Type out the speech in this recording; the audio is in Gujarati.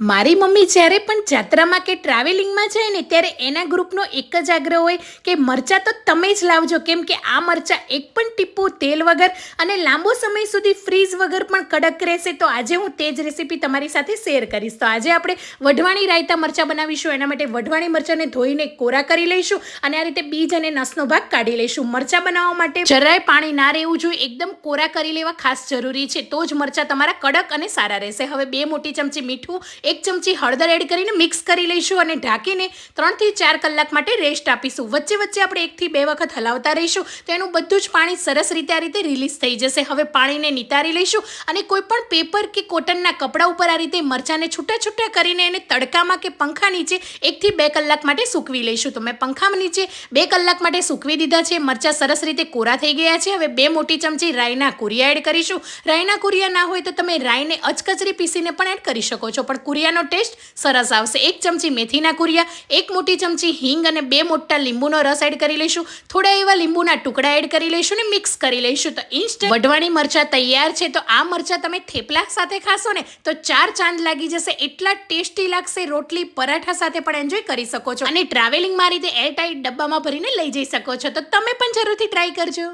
મારી મમ્મી જ્યારે પણ જાત્રામાં કે ટ્રાવેલિંગમાં જાય ને, ત્યારે એના ગ્રુપનો એક જ આગ્રહ હોય કે મરચાં તો તમે જ લાવજો. કેમ કે આ મરચાં એક પણ ટીપું તેલ વગર અને લાંબો સમય સુધી ફ્રીઝ વગર પણ કડક રહેશે, તો આજે હું તે જ રેસીપી તમારી સાથે શેર કરીશ. તો આજે આપણે વઢવાણી રાયતા મરચાં બનાવીશું. એના માટે વઢવાણી મરચાંને ધોઈને કોરા કરી લઈશું અને આ રીતે બીજ અને નસનો ભાગ કાઢી લઈશું. મરચાં બનાવવા માટે જરાય પાણી ના રહેવું જોઈએ. એકદમ કોરા કરી લેવા ખાસ જરૂરી છે. તો જ મરચાં તમારા કડક અને સારા રહેશે. હવે બે મોટી ચમચી મીઠું એક ચમચી હળદર એડ કરીને મિક્સ કરી લઈશું અને ઢાંકીને ત્રણથી ચાર કલાક માટે રેસ્ટ આપીશું. વચ્ચે વચ્ચે આપણે એકથી બે વખત હલાવતા રહીશું. તો એનું બધું જ પાણી સરસ રીતે આ રીતે રિલીઝ થઈ જશે. હવે પાણીને નિતારી લઈશું અને કોઈ પણ પેપર કે કોટનના કપડા ઉપર આ રીતે મરચાંને છૂટા છૂટા કરીને એને તડકામાં કે પંખા નીચે એકથી બે કલાક માટે સૂકવી લઈશું. તો મેં પંખા નીચે બે કલાક માટે સૂકવી દીધા છે. મરચાં સરસ રીતે કોરા થઈ ગયા છે. હવે બે મોટી ચમચી રાઈના કુરિયા એડ કરીશું. રાઈના કુરિયા ના હોય તો તમે રાઈને અચકચરી પીસીને પણ એડ કરી શકો છો. પણ કુરિયાનો ટેસ્ટ સરસ આવશે. એક ચમચી મેથીના કુરિયા, એક મોટી ચમચી હિંગ અને બે મોટા લીંબુનો રસ એડ કરી લઈશું. થોડા એવા લીંબુના ટુકડા એડ કરી લઈશું અને મિક્સ કરી લઈશું. તો ઇન્સ્ટન્ટ વઢવાણી મરચાં તૈયાર છે. તો આ મરચાં તમે થેપલા સાથે ખાશો ને, તો ચાર ચાંદ લાગી જશે. એટલા ટેસ્ટી લાગશે, રોટલી પરાઠા સાથે પણ એન્જોય કરી શકો છો. અને ટ્રાવેલિંગમાં રીતે એર ટાઈટ ડબ્બામાં ભરીને લઈ જઈ શકો છો. તો તમે પણ જરૂરથી ટ્રાય કરજો.